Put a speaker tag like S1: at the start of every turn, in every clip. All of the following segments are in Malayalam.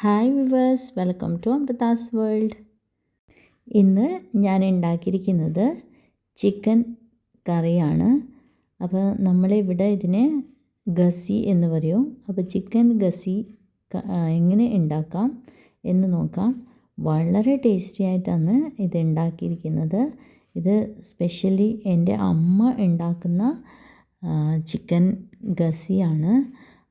S1: Hi viewers welcome to Amrita's world ഇന്ന് ഞാൻ ഉണ്ടാക്കിയിരിക്കുന്നത് ചിക്കൻ കറിയാണ്. അപ്പോൾ നമ്മളിവിടെ ഇതിനെ ഗസി എന്ന് പറയും. അപ്പോൾ ചിക്കൻ ഗസി എങ്ങനെ ഉണ്ടാക്കാം എന്ന് നോക്കാം. വളരെ ടേസ്റ്റി ആയിട്ടാണ് ഇത് ഉണ്ടാക്കിയിരിക്കുന്നത്. ഇത് സ്പെഷ്യലി എന്റെ അമ്മ ഉണ്ടാക്കുന്ന ചിക്കൻ ഗസിയാണ്.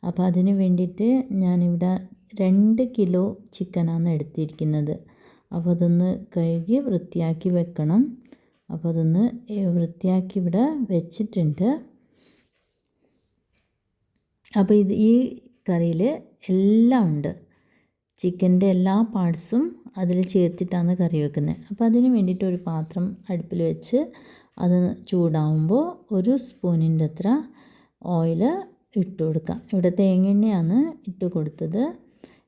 S1: അപ്പോൾ അതിന് വേണ്ടിയിട്ട് ഞാനിവിടെ രണ്ട് കിലോ ചിക്കനാണ് എടുത്തിരിക്കുന്നത്. അപ്പോൾ അതൊന്ന് കഴുകി വൃത്തിയാക്കി വെക്കണം. അപ്പോൾ അതൊന്ന് വൃത്തിയാക്കി ഇവിടെ വെച്ചിട്ടുണ്ട്. അപ്പോൾ ഇത് ഈ കറിയിൽ എല്ലാം ഉണ്ട്. ചിക്കന്റെ എല്ലാ പാർട്സും അതിൽ ചേർത്തിട്ടാണ് കറി വെക്കുന്നത്. അപ്പോൾ അതിന് വേണ്ടിയിട്ട് ഒരു പാത്രം അടുപ്പിൽ വെച്ച് അത് ചൂടാവുമ്പോൾ ഒരു സ്പൂണിന്റെ അത്ര ഓയിൽ ഇട്ട് കൊടുക്കാം. ഇവിടെ തേങ്ങെണ്ണയാണ് ഇട്ട് കൊടുത്തത്.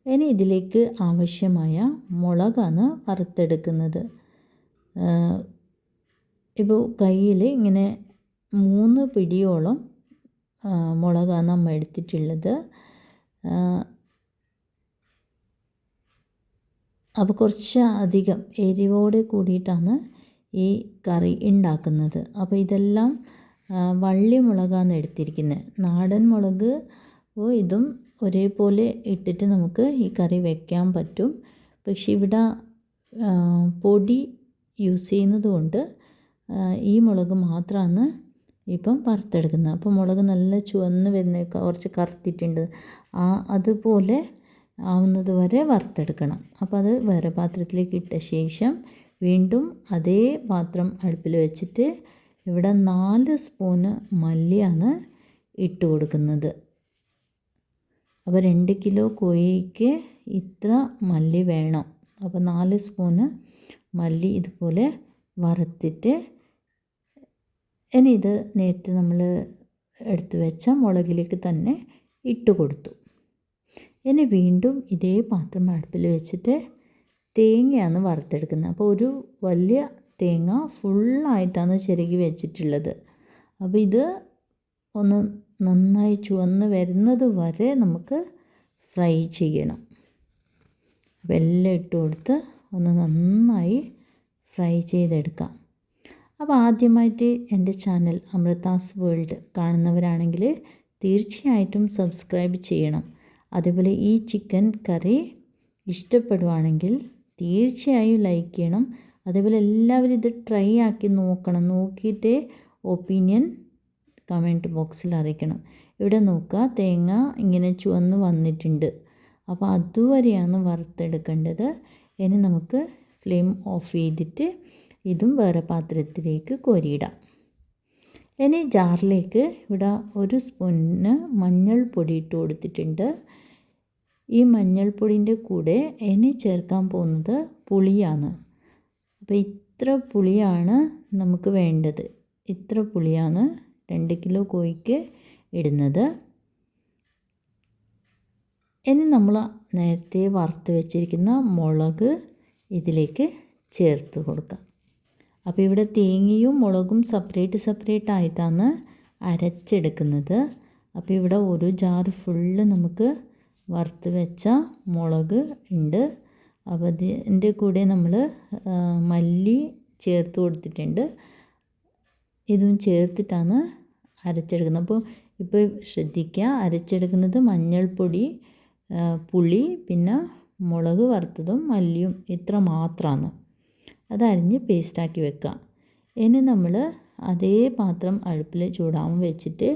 S1: ഇനി ഇതിലേക്ക് ആവശ്യമായ മുളകാണ് വറുത്തെടുക്കുന്നത്. ഇപ്പോൾ കയ്യിൽ ഇങ്ങനെ മൂന്ന് പിടിയോളം മുളകാണ് നമ്മൾ എടുത്തിട്ടുള്ളത്. അപ്പോൾ കുറച്ച് അധികം എരിവോട് കൂടിയിട്ടാണ് ഈ കറി ഉണ്ടാക്കുന്നത്. അപ്പോൾ ഇതെല്ലാം വള്ളി മുളകാണ് എടുത്തിരിക്കുന്നത്. നാടൻ മുളക് ഇതും ഒരേപോലെ ഇട്ടിട്ട് നമുക്ക് ഈ കറി വെക്കാൻ പറ്റും. പക്ഷേ ഇവിടെ പൊടി യൂസ് ചെയ്യുന്നത് കൊണ്ട് ഈ മുളക് മാത്രമാണ് ഇപ്പം വറുത്തെടുക്കുന്നത്. അപ്പോൾ മുളക് നല്ല ചുവന്ന് വരുന്ന കുറച്ച് കറുത്തിട്ടുണ്ട്. ആ അതുപോലെ ആവുന്നത് വരെ വറുത്തെടുക്കണം. അപ്പോൾ അത് വേറെ പാത്രത്തിലേക്ക് ഇട്ട ശേഷം വീണ്ടും അതേ പാത്രം അടുപ്പിൽ വെച്ചിട്ട് ഇവിടെ നാല് സ്പൂണ് മല്ലിയാണ് ഇട്ട് കൊടുക്കുന്നത്. അപ്പോൾ രണ്ട് കിലോ കോഴിക്ക് ഇത്ര മല്ലി വേണം. അപ്പോൾ നാല് സ്പൂണ് മല്ലി ഇതുപോലെ വറുത്തിട്ട് ഇനി ഇത് നേരത്തെ നമ്മൾ എടുത്തു വെച്ച മുളകിലേക്ക് തന്നെ ഇട്ട് കൊടുത്തു. ഇനി വീണ്ടും ഇതേ പാത്രം അടുപ്പിൽ വെച്ചിട്ട് തേങ്ങയാണ് വറുത്തെടുക്കുന്നത്. അപ്പോൾ ഒരു വലിയ തേങ്ങ ഫുള്ളായിട്ടാണ് ചിരകി വെച്ചിട്ടുള്ളത്. അപ്പോൾ ഇത് ഒന്ന് നന്നായി ചുവന്ന് വരുന്നത് വരെ നമുക്ക് ഫ്രൈ ചെയ്യണം. അപ്പോൾ എല്ലാം ഇട്ട് കൊടുത്ത് ഒന്ന് നന്നായി ഫ്രൈ ചെയ്തെടുക്കാം. അപ്പോൾ ആദ്യമായിട്ട് എന്റെ ചാനൽ അമൃതാസ് വേൾഡ് കാണുന്നവരാണെങ്കിൽ തീർച്ചയായിട്ടും സബ്സ്ക്രൈബ് ചെയ്യണം. അതുപോലെ ഈ ചിക്കൻ കറി ഇഷ്ടപ്പെടുവാണെങ്കിൽ തീർച്ചയായും ലൈക്ക് ചെയ്യണം. അതേപോലെ എല്ലാവരും ഇത് ട്രൈ ആക്കി നോക്കണം. നോക്കിയിട്ട് ഒപ്പീനിയൻ കമന്റ് ബോക്സിൽ അറിയിക്കണം ഇവിടെ നോക്കുക തേങ്ങ ഇങ്ങനെ ചുവന്ന് വന്നിട്ടുണ്ട്. അപ്പോൾ അതുവരെയാണ് വറുത്തെടുക്കേണ്ടത്. ഇനി നമുക്ക് ഫ്ലെയിം ഓഫ് ചെയ്തിട്ട് ഇതും വേറെ പാത്രത്തിലേക്ക് കോരിയിടാം. ഇനി ജാറിലേക്ക് ഇവിടെ ഒരു സ്പൂണിന് മഞ്ഞൾപ്പൊടി ഇട്ട് കൊടുത്തിട്ടുണ്ട്. ഈ മഞ്ഞൾപ്പൊടിന്റെ കൂടെ ഇനി ചേർക്കാൻ പോകുന്നത് പുളിയാണ്. അപ്പോൾ ഇത്ര പുളിയാണ് നമുക്ക് വേണ്ടത്. ഇത്ര പുളിയാണ് രണ്ട് കിലോ കോഴിക്ക് ഇടുന്നത്. ഇനി നമ്മൾ നേരത്തെ വറുത്ത് വെച്ചിരിക്കുന്ന മുളക് ഇതിലേക്ക് ചേർത്ത് കൊടുക്കാം. അപ്പോൾ ഇവിടെ തേങ്ങയും മുളകും സെപ്പറേറ്റ് സെപ്പറേറ്റ് ആയിട്ടാണ് അരച്ചെടുക്കുന്നത്. അപ്പോൾ ഇവിടെ ഒരു ജാർ ഫുള്ള് നമുക്ക് വറുത്ത് വെച്ച മുളക് ഉണ്ട്. അപ്പോൾ അതിന്റെ കൂടെ നമ്മൾ മല്ലി ചേർത്ത് കൊടുത്തിട്ടുണ്ട്. ഇതും ചേർത്തിട്ടാണ് അരച്ചെടുക്കുന്നത്. അപ്പോൾ ഇപ്പോൾ ശ്രദ്ധിക്കുക. അരച്ചെടുക്കുന്നത് മഞ്ഞൾപ്പൊടി പുളി പിന്നെ മുളക് വറുത്തതും മല്ലിയും ഇത്ര മാത്രമാണ്. അതരിഞ്ഞ് പേസ്റ്റാക്കി വെക്കുക. ഇനി നമ്മൾ അതേ പാത്രം അടുപ്പിൽ ചൂടാവാൻ വെച്ചിട്ട്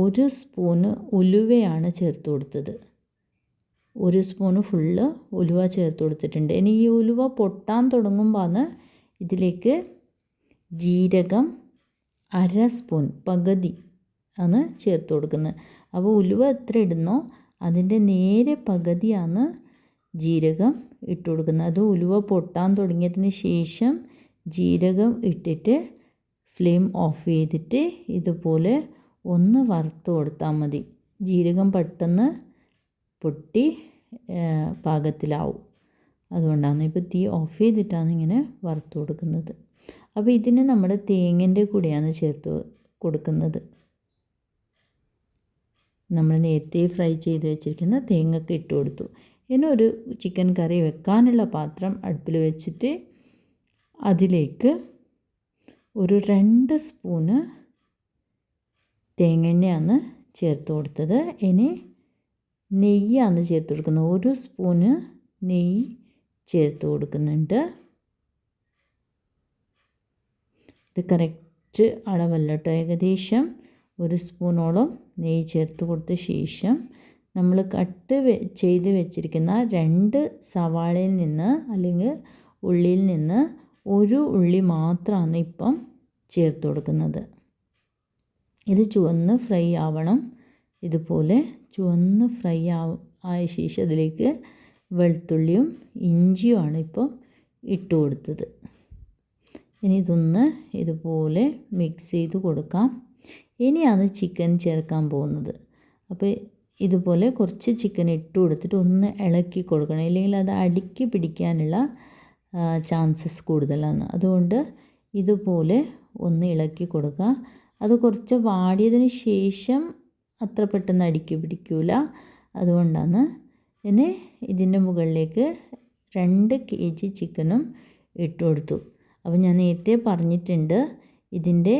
S1: ഒരു സ്പൂണ് ഉലുവയാണ് ചേർത്ത് കൊടുത്തത്. ഒരു സ്പൂണ് ഫുള്ള് ഉലുവ ചേർത്ത് കൊടുത്തിട്ടുണ്ട്. ഇനി ഈ ഉലുവ പൊട്ടാൻ തുടങ്ങുമ്പോൾ ഇതിലേക്ക് ജീരകം അര സ്പൂൺ പകുതി ആണ് ചേർത്ത് കൊടുക്കുന്നത്. അപ്പോൾ ഉലുവ എത്ര ഇടുന്നോ അതിന്റെ നേരെ പകുതിയാണ് ജീരകം ഇട്ട് കൊടുക്കുന്നത്. അത് ഉലുവ പൊട്ടാൻ തുടങ്ങിയതിന് ശേഷം ജീരകം ഇട്ടിട്ട് ഫ്ലെയിം ഓഫ് ചെയ്തിട്ട് ഇതുപോലെ ഒന്ന് വറുത്ത് കൊടുത്താൽ മതി. ജീരകം പെട്ടെന്ന് പൊട്ടി പാകത്തിലാവും. അതുകൊണ്ടാണ് ഇപ്പോൾ തീ ഓഫ് ചെയ്തിട്ടാണ് ഇങ്ങനെ വറുത്ത് കൊടുക്കുന്നത്. അപ്പോൾ ഇതിന് നമ്മൾ തേങ്ങന്റെ കൂടെയാണ് ചേർത്ത് കൊടുക്കുന്നത്. നമ്മൾ നേരത്തെ ഫ്രൈ ചെയ്ത് വെച്ചിരിക്കുന്ന തേങ്ങക്ക് ഇട്ട് കൊടുത്തു. ഇനി ഒരു ചിക്കൻ കറി വെക്കാനുള്ള പാത്രം അടുപ്പിൽ വെച്ചിട്ട് അതിലേക്ക് ഒരു രണ്ട് സ്പൂണ് തേങ്ങെണ്ണയാണ് ചേർത്ത് കൊടുത്തത്. ഇനി നെയ്യാണ് ചേർത്ത് കൊടുക്കുന്നത്. ഒരു സ്പൂണ് നെയ്യ് ചേർത്ത് കൊടുക്കുന്നുണ്ട്. ഇത് കറക്റ്റ് അളവല്ല കേട്ടോ ഏകദേശം ഒരു സ്പൂണോളം നെയ്യ് ചേർത്ത് കൊടുത്ത ശേഷം നമ്മൾ കട്ട് ചെയ്ത് വെച്ചിരിക്കുന്ന രണ്ട് സവാളയിൽ നിന്ന് അല്ലെങ്കിൽ ഉള്ളിയിൽ നിന്ന് ഒരു ഉള്ളി മാത്രമാണ് ഇപ്പം ചേർത്ത് കൊടുക്കുന്നത്. ഇത് ചുവന്ന് ഫ്രൈ ആവണം. ഇതുപോലെ ചുവന്ന് ഫ്രൈ ആയ ശേഷം അതിലേക്ക് വെളുത്തുള്ളിയും ഇഞ്ചിയുമാണ് ഇപ്പം ഇട്ട് കൊടുത്തത്. ഇനി ഇതൊന്ന് ഇതുപോലെ മിക്സ് ചെയ്ത് കൊടുക്കാം. ഇനിയാണ് ചിക്കൻ ചേർക്കാൻ പോകുന്നത്. അപ്പോൾ ഇതുപോലെ കുറച്ച് ചിക്കൻ ഇട്ട് കൊടുത്തിട്ട് ഒന്ന് ഇളക്കി കൊടുക്കണം. ഇല്ലെങ്കിൽ അത് അടുക്കി പിടിക്കാനുള്ള ചാൻസസ് കൂടുതലാണ്. അതുകൊണ്ട് ഇതുപോലെ ഒന്ന് ഇളക്കി കൊടുക്കുക. അത് കുറച്ച് വാടിയതിന് ശേഷം അത്ര പെട്ടെന്ന് അടുക്കി പിടിക്കില്ല അതുകൊണ്ടാണ് ഇനി ഇതിന്റെ മുകളിലേക്ക് രണ്ട് കെ ജി ചിക്കനും ഇട്ട് കൊടുത്തു. അപ്പോൾ ഞാൻ നേരത്തെ പറഞ്ഞിട്ടുണ്ട് ഇതിന്റെ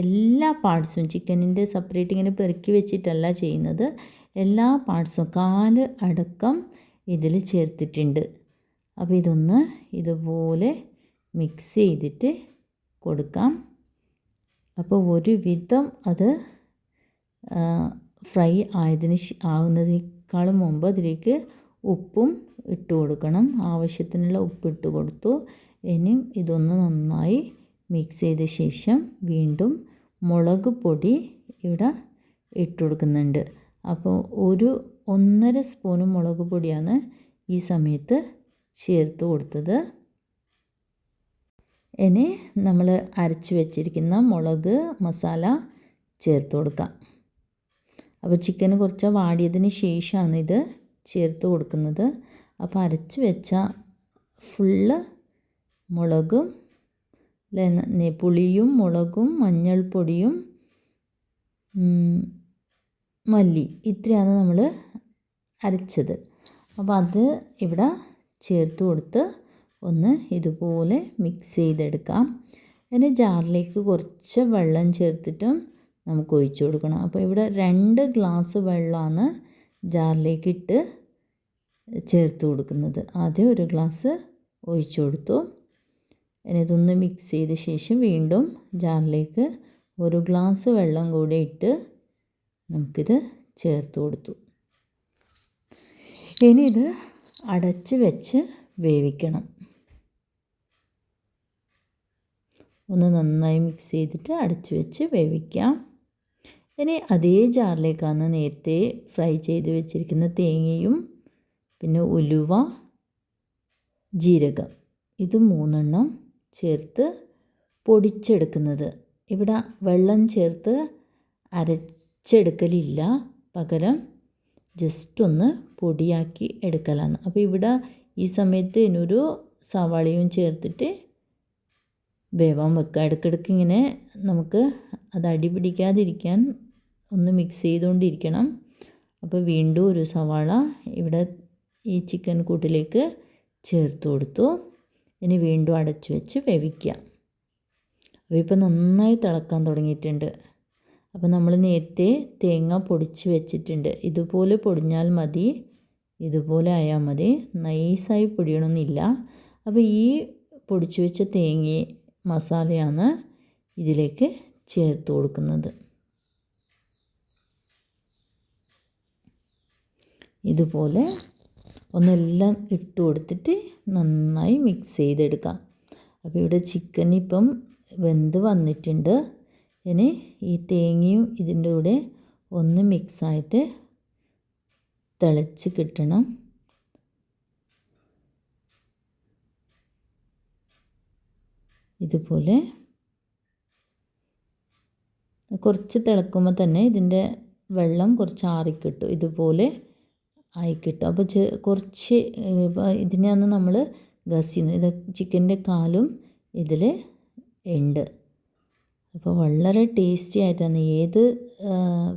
S1: എല്ലാ പാർട്സും ചിക്കനിന്റെ സെപ്പറേറ്റ് ഇങ്ങനെ പെറുക്കി വെച്ചിട്ടല്ല ചെയ്യുന്നത്. എല്ലാ പാർട്സും കാൽ അടക്കം ഇതിൽ ചേർത്തിട്ടുണ്ട്. അപ്പോൾ ഇതൊന്ന് ഇതുപോലെ മിക്സ് ചെയ്തിട്ട് കൊടുക്കാം. അപ്പോൾ ഒരു വിധം അത് ഫ്രൈ ആയതിന് ആവുന്നതിനേക്കാളും മുമ്പ് അതിലേക്ക് ഉപ്പും ഇട്ട് കൊടുക്കണം. ആവശ്യത്തിനുള്ള ഉപ്പ് ഇട്ട് കൊടുത്തു. ഇനിയും ഇതൊന്ന് നന്നായി മിക്സ് ചെയ്ത ശേഷം വീണ്ടും മുളക് പൊടി ഇവിടെ ഇട്ട് കൊടുക്കുന്നുണ്ട്. അപ്പോൾ ഒരു ഒന്നര സ്പൂൺ മുളക് പൊടിയാണ് ഈ സമയത്ത് ചേർത്ത് കൊടുത്തത്. ഇനി നമ്മൾ അരച്ച് വെച്ചിരിക്കുന്ന മുളക് മസാല ചേർത്ത് കൊടുക്കാം. അപ്പോൾ ചിക്കൻ കുറച്ച് വാടിയതിന് ശേഷമാണ് ഇത് ചേർത്ത് കൊടുക്കുന്നത്. അപ്പോൾ അരച്ച് വെച്ച ഫുള്ള് മുളകും പുളിയും മുളകും മഞ്ഞൾപ്പൊടിയും മല്ലി ഇത്രയാണ് നമ്മൾ അരച്ചത്. അപ്പോൾ അത് ഇവിടെ ചേർത്ത് കൊടുത്ത് ഒന്ന് ഇതുപോലെ മിക്സ് ചെയ്തെടുക്കാം. അതിന് ജാറിലേക്ക് കുറച്ച് വെള്ളം ചേർത്തിട്ടും നമുക്ക് ഒഴിച്ചു കൊടുക്കണം. അപ്പോൾ ഇവിടെ രണ്ട് ഗ്ലാസ് വെള്ളമാണ് ജാറിലേക്ക് ഇട്ട് ചേർത്ത് കൊടുക്കുന്നത്. ആദ്യം ഒരു ഗ്ലാസ് ഒഴിച്ചു കൊടുത്തു. ഇനി ഇതൊന്ന് മിക്സ് ചെയ്ത ശേഷം വീണ്ടും ജാറിലേക്ക് ഒരു ഗ്ലാസ് വെള്ളം കൂടി ഇട്ട് നമുക്കിത് ചേർത്ത് കൊടുത്തു. ഇനി ഇത് അടച്ച് വെച്ച് വേവിക്കണം. ഒന്ന് നന്നായി മിക്സ് ചെയ്തിട്ട് അടച്ച് വെച്ച് വേവിക്കാം. ഇനി അതേ ജാറിലേക്കാണ് നേരത്തെ ഫ്രൈ ചെയ്ത് വെച്ചിരിക്കുന്ന തേങ്ങയും പിന്നെ ഉലുവ ജീരകം. ഇത് മൂന്നെണ്ണം ചേർത്ത് പൊടിച്ചെടുക്കുന്നത്. ഇവിടെ വെള്ളം ചേർത്ത് അരച്ചെടുക്കലില്ല. പകരം ജസ്റ്റ് ഒന്ന് പൊടിയാക്കി എടുക്കലാണ്. അപ്പോൾ ഇവിടെ ഈ സമയത്ത് ഇതിനൊരു സവാളയും ചേർത്തിട്ട് വേവാൻ വെക്കുക. ഇടയ്ക്കിടയ്ക്ക് ഇങ്ങനെ നമുക്ക് അത് അടി പിടിക്കാതിരിക്കാൻ ഒന്ന് മിക്സ് ചെയ്തുകൊണ്ടിരിക്കണം. അപ്പോൾ വീണ്ടും ഒരു സവാള ഇവിടെ ഈ ചിക്കൻ കൂട്ടിലേക്ക് ചേർത്ത് കൊടുത്തു. ഇനി വീണ്ടും അടച്ചു വെച്ച് വേവിക്കുക അപ്പോൾ ഇപ്പോൾ നന്നായി തിളക്കാൻ തുടങ്ങിയിട്ടുണ്ട്. അപ്പോൾ നമ്മൾ നേരത്തെ തേങ്ങ പൊടിച്ച് വെച്ചിട്ടുണ്ട്. ഇതുപോലെ പൊടിഞ്ഞാൽ മതി. ഇതുപോലെ ആയാൽ മതി. നൈസായി പൊടിയണമെന്നില്ല അപ്പോൾ ഈ പൊടിച്ചു വെച്ച തേങ്ങ മസാലയാണ് ഇതിലേക്ക് ചേർത്ത് കൊടുക്കുന്നത്. ഇതുപോലെ ഒന്നെല്ലാം ഇട്ട് കൊടുത്തിട്ട് നന്നായി മിക്സ് ചെയ്തെടുക്കാം. അപ്പോൾ ഇവിടെ ചിക്കൻ ഇപ്പം വെന്ത് വന്നിട്ടുണ്ട്. ഇനി ഈ തേങ്ങയും ഇതിന്റെ കൂടെ ഒന്ന് മിക്സായിട്ട് തിളച്ച് കിട്ടണം. ഇതുപോലെ കുറച്ച് തിളക്കുമ്പോൾ തന്നെ ഇതിന്റെ വെള്ളം കുറച്ച് ആറിക്കിട്ടും. ഇതുപോലെ ആയി കിട്ടും അപ്പോൾ കുറച്ച് ഇതിനെയാണ് നമ്മൾ ഗസിന്ന് ഇത് ചിക്കന്റെ കാലും ഇതിൽ ഉണ്ട് അപ്പോൾ വളരെ ടേസ്റ്റി ആയിട്ടാണ്. ഏത്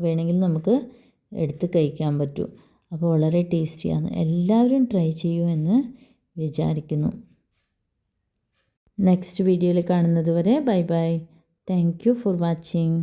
S1: വേണമെങ്കിലും നമുക്ക് എടുത്ത് കഴിക്കാൻ പറ്റും. അപ്പോൾ വളരെ ടേസ്റ്റിയാണ്. എല്ലാവരും ട്രൈ ചെയ്യൂ എന്ന് വിചാരിക്കുന്നു. നെക്സ്റ്റ് വീഡിയോയിൽ കാണുന്നത് വരെ bye bye. Thank you for watching.